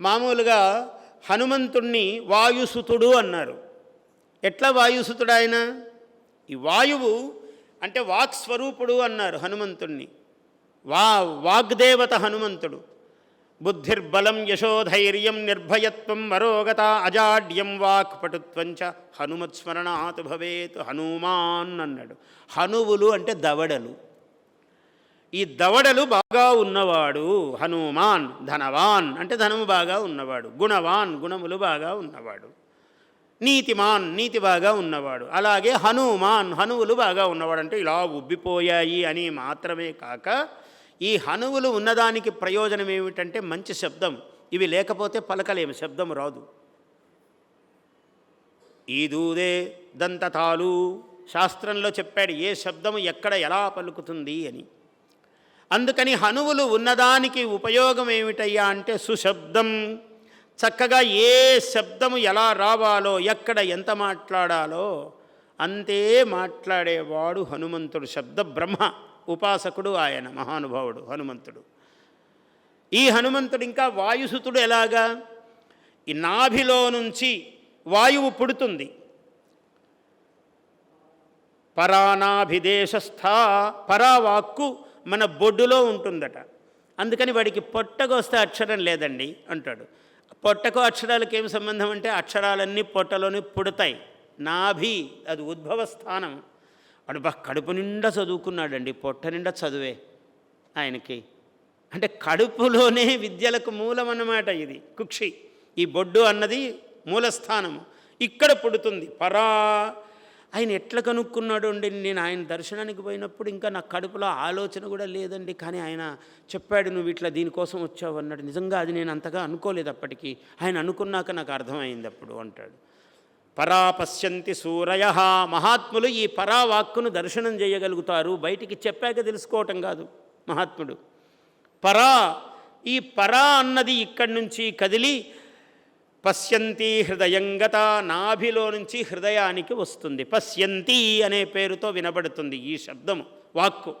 మామూలుగా హనుమంతుణ్ణి వాయుసుతుడు అన్నారు. ఎట్లా వాయుసుతుడు ఆయన ఈ వాయువు అంటే వాక్ స్వరూపుడు అన్నారు హనుమంతుణ్ణి. వా వాగ్దేవత హనుమంతుడు. బుద్ధిర్బలం యశోధైర్యం నిర్భయత్వం మరోగత అజాడ్యం వాక్ పటుత్వం హనుమత్స్మరణాత్ భవేత్ హనుమాన్ అన్నాడు. హనువులు అంటే దవడలు. ఈ దవడలు బాగా ఉన్నవాడు హనుమాన్ ధనవాన్ అంటే ధనము బాగా ఉన్నవాడు గుణవాన్ గుణములు బాగా ఉన్నవాడు నీతిమాన్ నీతి బాగా ఉన్నవాడు అలాగే హనుమాన్ హనువులు బాగా ఉన్నవాడు అంటే ఇలా ఉబ్బిపోయాయి అని మాత్రమే కాక ఈ హనువులు ఉన్నదానికి ప్రయోజనం ఏమిటంటే మంచి శబ్దం ఇవి లేకపోతే పలకలేము శబ్దం రాదు. ఈ దూదే దంతతాలు శాస్త్రంలో చెప్పాడు ఏ శబ్దము ఎక్కడ ఎలా పలుకుతుంది అని. అందుకని హనువులు ఉన్నదానికి ఉపయోగం ఏమిటయ్యా అంటే సుశబ్దం. చక్కగా ఏ శబ్దము ఎలా రావాలో ఎక్కడ ఎంత మాట్లాడాలో అంతే మాట్లాడేవాడు హనుమంతుడు. శబ్ద బ్రహ్మ ఉపాసకుడు ఆయన మహానుభావుడు హనుమంతుడు. ఈ హనుమంతుడు ఇంకా వాయుసుతుడు ఎలాగా? ఈ నాభిలో నుంచి వాయువు పుడుతుంది. పరానాభిదేశస్థ పరావాక్కు మన బొడ్డులో ఉంటుందట. అందుకని వాడికి పొట్టకొస్తే అక్షరం లేదండి అంటాడు. పొట్టకు అక్షరాలకు ఏం సంబంధం అంటే అక్షరాలన్నీ పొట్టలోని పుడతాయి. నాభి అది ఉద్భవ స్థానం. వాడు బా కడుపు నిండా చదువుకున్నాడండి పొట్ట నిండా చదువే ఆయనకి. అంటే కడుపులోనే విద్యలకు మూలం అన్నమాట ఇది కుక్షి. ఈ బొడ్డు అన్నది మూలస్థానము. ఇక్కడ పుడుతుంది పరా ఆయన ఎట్లా కనుక్కున్నాడు అండి నేను ఆయన దర్శనానికి పోయినప్పుడు ఇంకా నా కడుపులో ఆలోచన కూడా లేదండి. కానీ ఆయన చెప్పాడు నువ్వు ఇట్లా దీనికోసం వచ్చావు అన్నాడు. నిజంగా అది నేను అంతగా అనుకోలేదు అప్పటికి. ఆయన అనుకున్నాక నాకు అర్థమైంది అప్పుడు అంటాడు. పరా పశ్యంతి సూరయ. మహాత్ములు ఈ పరావాక్కును దర్శనం చేయగలుగుతారు. బయటికి చెప్పాక తెలుసుకోవటం కాదు మహాత్ముడు. పరా ఈ పరా అన్నది ఇక్కడి నుంచి కదిలి పశ్యంతి హృదయంగత నాభిలో నుంచి హృదయానికి వస్తుంది. పశ్యంతి అనే పేరుతో వినబడుతుంది ఈ శబ్దము వాక్కు.